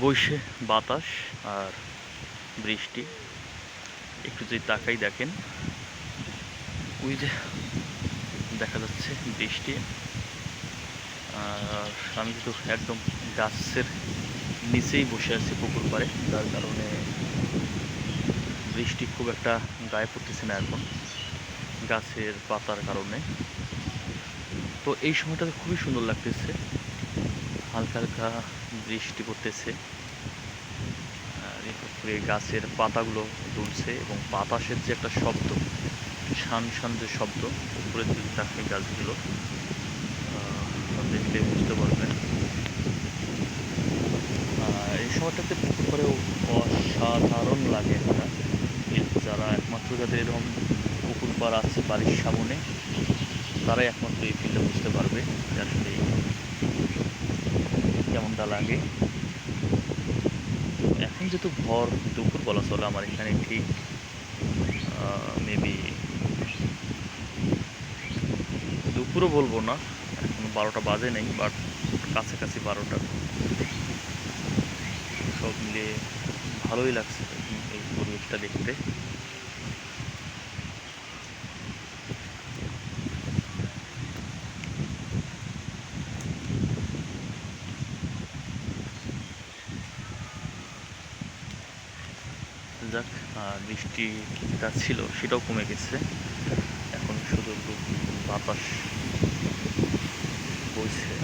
বইসে বাতাস আর বৃষ্টি। একটু যদি তাকাই দেখেন, ওই যে দেখা যাচ্ছে বৃষ্টি। আর আমি কিন্তু একদম গাছের নিচেই বসে আছি পুকুর পাড়ে, যার কারণে বৃষ্টি খুব একটা গায়ে পড়তেছে না এখন গাছের পাতার কারণে। তো এই সময়টাতে খুবই সুন্দর লাগতেছে। হালকা হালকা বৃষ্টি পড়তেছে পুকুরে গাছের পাতাগুলো দুলছে এবং বাতাসের যে একটা শব্দ, শান শান যে শব্দ উপরে দিকে থাকে গাছগুলো দেখলে বুঝতে পারবেন এই সময়টাতে পুকুর পরেও অসাধারণ লাগে একটা। যারা একমাত্র যাদের এরকম পুকুর পাড় আছে বাড়ির সামনে, তারাই একমাত্র এই ফিলটা বুঝতে পারবে যে আসলে কেমনটা লাগে। এখন যেহেতু ভর দুপুর বলা চলে আমার এখানে ঠিক মেবি দুপুরও বলব না, এখন বারোটা বাজে নেই বাট কাছাকাছি বারোটা। সব মিলিয়ে ভালোই লাগছে এই পরিবেশটা দেখতে। যাক বৃষ্টি বৃষ্টিটা ছিল সেটাও কমে গেছে এখন শুধু বাতাস বইছে।